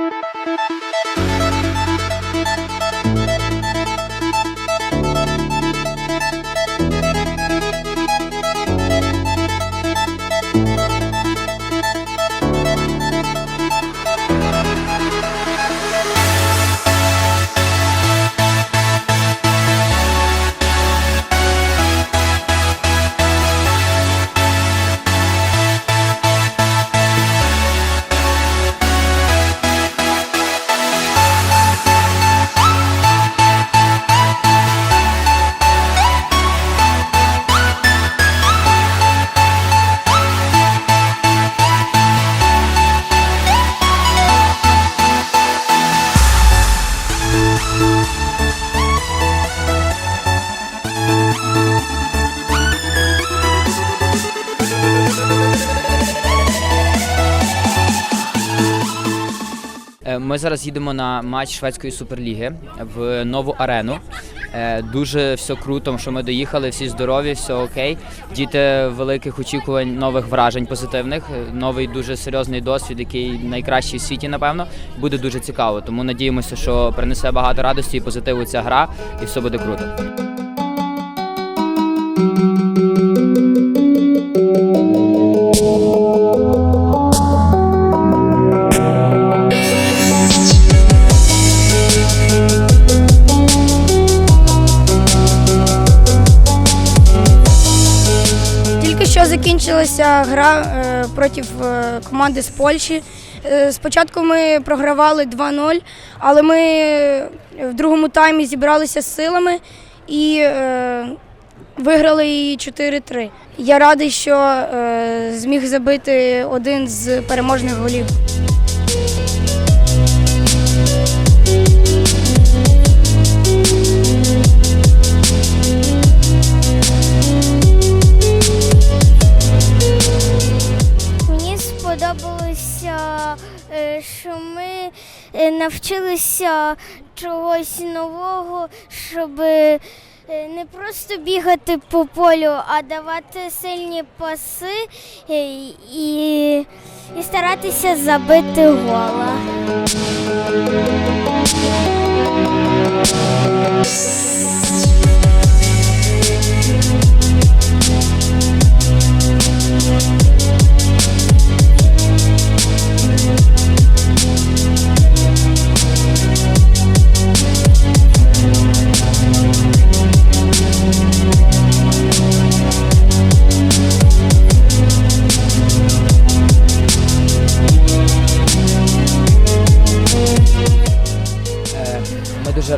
Е, Ми зараз їдемо на матч шведської суперліги в нову арену. Е, Дуже все круто, що ми доїхали, всі здорові, все окей. Діти великих очікувань, нових вражень позитивних. Е, Новий дуже серйозний досвід, який найкращий в світі, напевно, буде дуже цікаво. Тому надіємося, що принесе багато радості і позитиву ця гра, і все буде круто. Закінчилася гра е, проти е, команди з Польщі. Е, Спочатку ми програвали 2-0, але ми в другому таймі зібралися з силами і виграли її 4-3. Я радий, що зміг забити один з переможних голів. Навчилися чогось нового, щоб е, не просто бігати по полю, а давати сильні паси е, і, і старатися забити гола.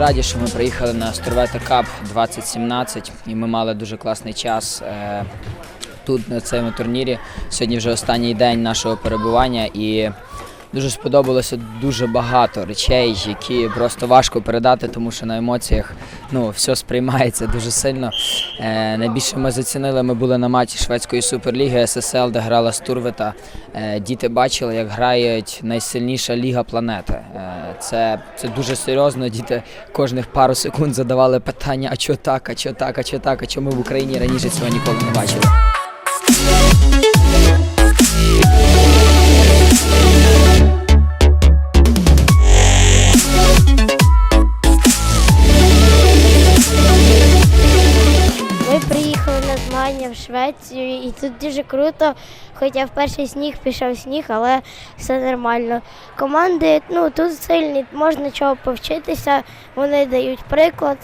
Раді, що ми приїхали на Сторвета Cup 2017 і ми мали дуже класний час е, тут на цьому турнірі. Сьогодні вже останній день нашого перебування і дуже сподобалося дуже багато речей, які просто важко передати, тому що на емоціях ну, все сприймається дуже сильно. Е, найбільше ми зацінили, ми були на матчі шведської суперліги ССЛ, де грала Стурвета. Е, діти бачили, як грають найсильніша ліга планети. Е, це, це дуже серйозно. Діти кожних пару секунд задавали питання: а чого так, а чого так, а чого так, а чому в Україні раніше цього ніколи не бачили. На в Швецію, і тут дуже круто. Хоча в перший сніг пішов сніг, але все нормально. Команди ну, тут сильні, можна чого повчитися, вони дають приклад.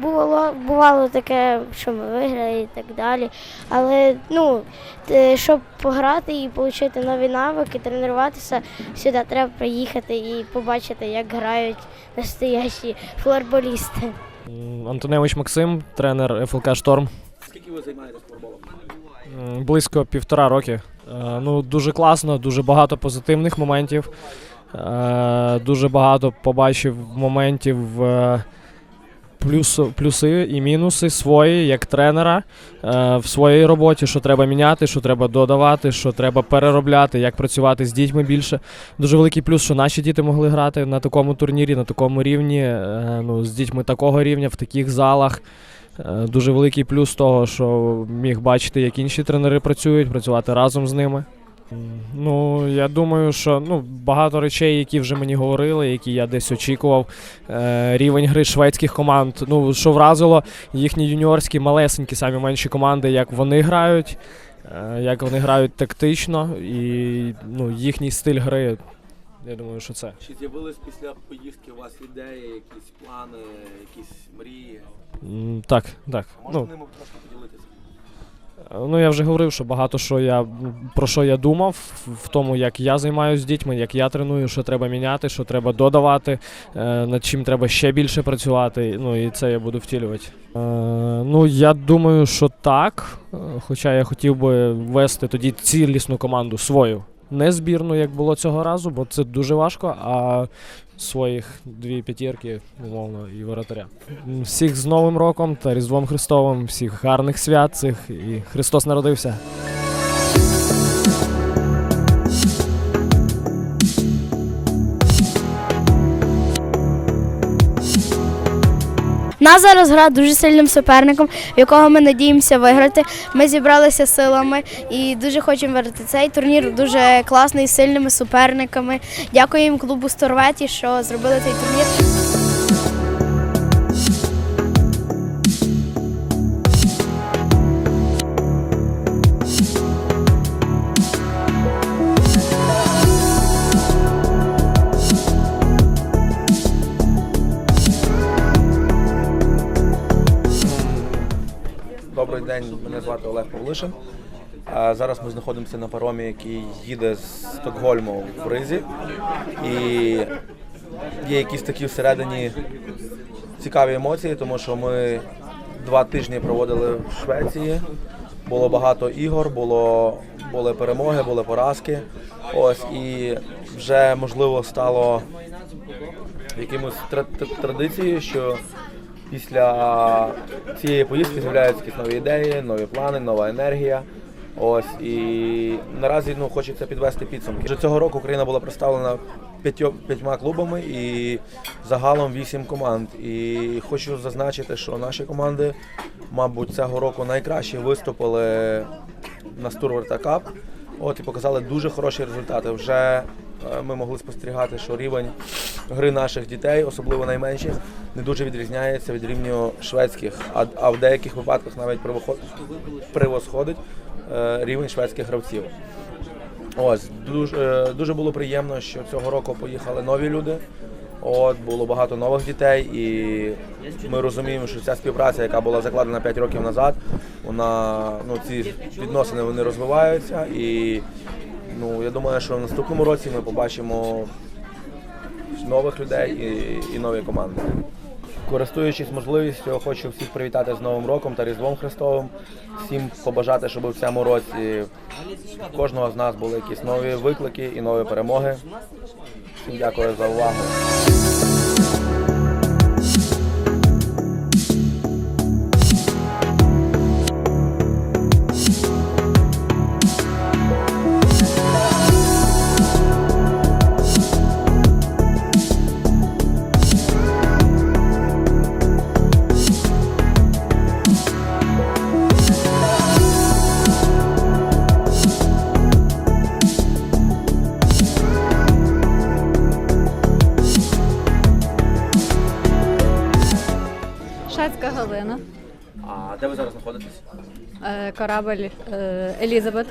Було, бувало таке, що ми виграли і так далі. Але ну, щоб пограти і отримати нові навики, тренуватися, сюди треба приїхати і побачити, як грають настоящі флорболісти. Антоневич Максим, тренер ФЛК Шторм. Скільки ви займаєтесь футболом? Близько півтора роки. Е, Ну, дуже класно, дуже багато позитивних моментів. Е, Дуже багато побачив моментів. е, Плюс, плюси і мінуси свої як тренера в своїй роботі, що треба міняти, що треба додавати, що треба переробляти, як працювати з дітьми більше. Дуже великий плюс, що наші діти могли грати на такому турнірі, на такому рівні, ну, з дітьми такого рівня, в таких залах. Е, Дуже великий плюс того, що міг бачити, як інші тренери працюють, працювати разом з ними. Ну, я думаю, що ну, багато речей, які вже мені говорили, які я десь очікував. Е, рівень гри шведських команд. Ну, що вразило, їхні юніорські, малесенькі, самі менші команди, як вони грають, е, як вони грають тактично, і ну, їхній стиль гри. Я думаю, що це. Чи з'явились після поїздки у вас ідеї, якісь плани, якісь мрії? М, Так, так. Можете Ну, ними трошки поділитися? Ну, я вже говорив, що багато що я про що я думав в тому, як я займаюся з дітьми, як я треную, що треба міняти, що треба додавати, е, над чим треба ще більше працювати. Ну і це я буду втілювати. Е, ну я думаю, що так. Е, Хоча я хотів би вести тоді цілісну команду свою. Не збірну, як було цього разу, бо це дуже важко, а своїх дві п'ятірки, умовно, і воротаря. Всіх з Новим роком та Різдвом Христовим, всіх гарних свят цих і Христос народився. Нас зараз гра дуже сильним суперником, якого ми надіємося виграти. Ми зібралися силами і дуже хочемо виграти цей турнір. Дуже класний з сильними суперниками. Дякуємо клубу Сторветі, що зробили цей турнір. Мене звати Олег Павлишин. Зараз ми знаходимося на паромі, який їде з Стокгольму в Ризі. І є якісь такі всередині цікаві емоції, тому що ми два тижні проводили в Швеції. Було багато ігор, було, були перемоги, були поразки. Ось і вже можливо стало якимось тра- тра- традицією, що після цієї поїздки з'являються якісь нові ідеї, нові плани, нова енергія. Ось і наразі ну хочеться підвести підсумки. Вже цього року Україна була представлена п'ятьо- п'ятьма клубами і загалом вісім команд. І хочу зазначити, що наші команди, мабуть, цього року найкраще виступили на Стурверта Кап. От і показали дуже хороші результати. Вже ми могли спостерігати, що рівень гри наших дітей, особливо найменших, не дуже відрізняється від рівню шведських, а, а в деяких випадках навіть превосходить е, рівень шведських гравців. Ось дуже, е, дуже було приємно, що цього року поїхали нові люди. От було багато нових дітей, і ми розуміємо, що ця співпраця, яка була закладена 5 років назад, вона ну ці відносини вони розвиваються. І ну я думаю, що в наступному році ми побачимо нових людей і, і нові команди. Користуючись можливістю, хочу всіх привітати з Новим роком та Різдвом Христовим. Всім побажати, щоб у цьому році в кожного з нас були якісь нові виклики і нові перемоги. Всім дякую за увагу. Е, корабель е, Елізабет.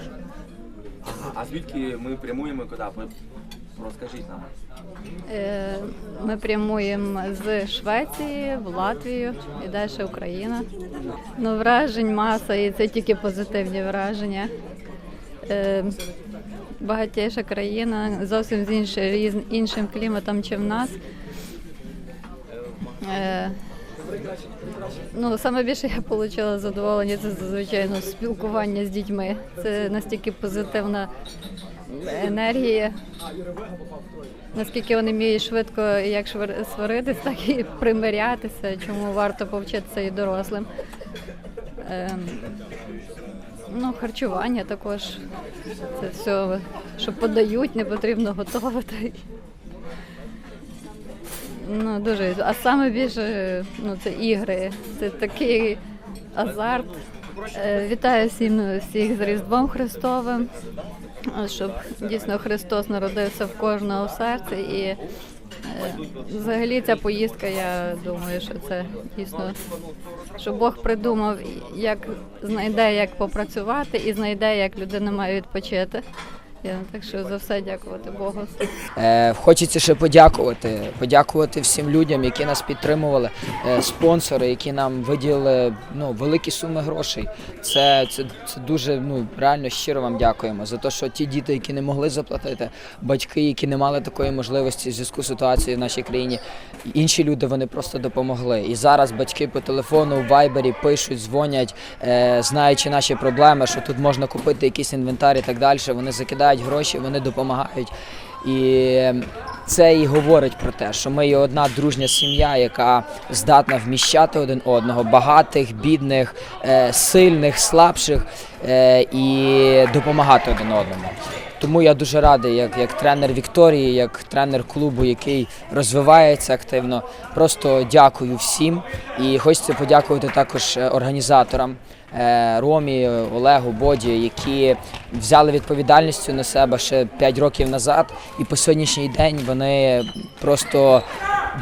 А звідки ми прямуємо куди? Ви розкажіть нам. Е, Ми прямуємо з Швеції в Латвію і далі Україна. Ну, вражень маса, і це тільки позитивні враження. Е, Багатіша країна, зовсім з іншим, іншим кліматом, ніж в нас. Е, Ну, саме я отримала задоволення це звичайно спілкування з дітьми. Це настільки позитивна енергія. Наскільки вони вміють швидко як сваритись, так і примирятися, чому варто повчитися і дорослим. Ем, ну, харчування також. Це все, що подають, не потрібно готувати. Ну, дуже. А саме більше ну, це ігри. Це такий азарт. Е, Вітаю всім всіх з Різдвом Христовим, е, щоб дійсно Христос народився в кожного серці. І е, взагалі ця поїздка, я думаю, що це дійсно, що Бог придумав, як знайде, як попрацювати, і знайде, як людина має відпочити. Так що за все дякувати Богу. Е, хочеться ще подякувати. Подякувати всім людям, які нас підтримували, е, спонсори, які нам виділили ну, великі суми грошей. Це, це, це дуже ну, реально щиро вам дякуємо за те, що ті діти, які не могли заплатити, батьки, які не мали такої можливості в зв'язку з ситуацією в нашій країні, інші люди вони просто допомогли. І зараз батьки по телефону, в вайбері пишуть, дзвонять, е, знаючи наші проблеми, що тут можна купити якийсь інвентар і так далі. Вони закидають гроші, вони допомагають. І це і говорить про те, що ми є одна дружня сім'я, яка здатна вміщати один одного, багатих, бідних, е, сильних, слабших е, і допомагати один одному. Тому я дуже радий, як, як тренер Вікторії, як тренер клубу, який розвивається активно. Просто дякую всім. І хочеться подякувати також е, організаторам. Е, Ромі, Олегу, Боді, які взяли відповідальністю на себе ще 5 років назад, і по сьогоднішній день вони просто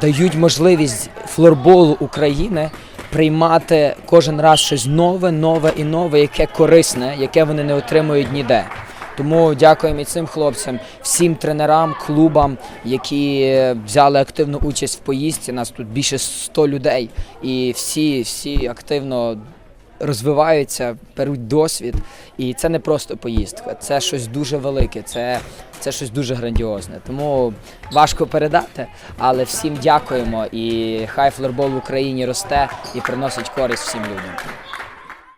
дають можливість флорболу України приймати кожен раз щось нове, нове і нове, яке корисне, яке вони не отримують ніде. Тому дякуємо і цим хлопцям, всім тренерам, клубам, які взяли активну участь в поїздці. Нас тут більше 100 людей, і всі, всі активно розвиваються, беруть досвід. І це не просто поїздка, це щось дуже велике, це, це щось дуже грандіозне. Тому важко передати, але всім дякуємо. І хай флорбол в Україні росте і приносить користь всім людям.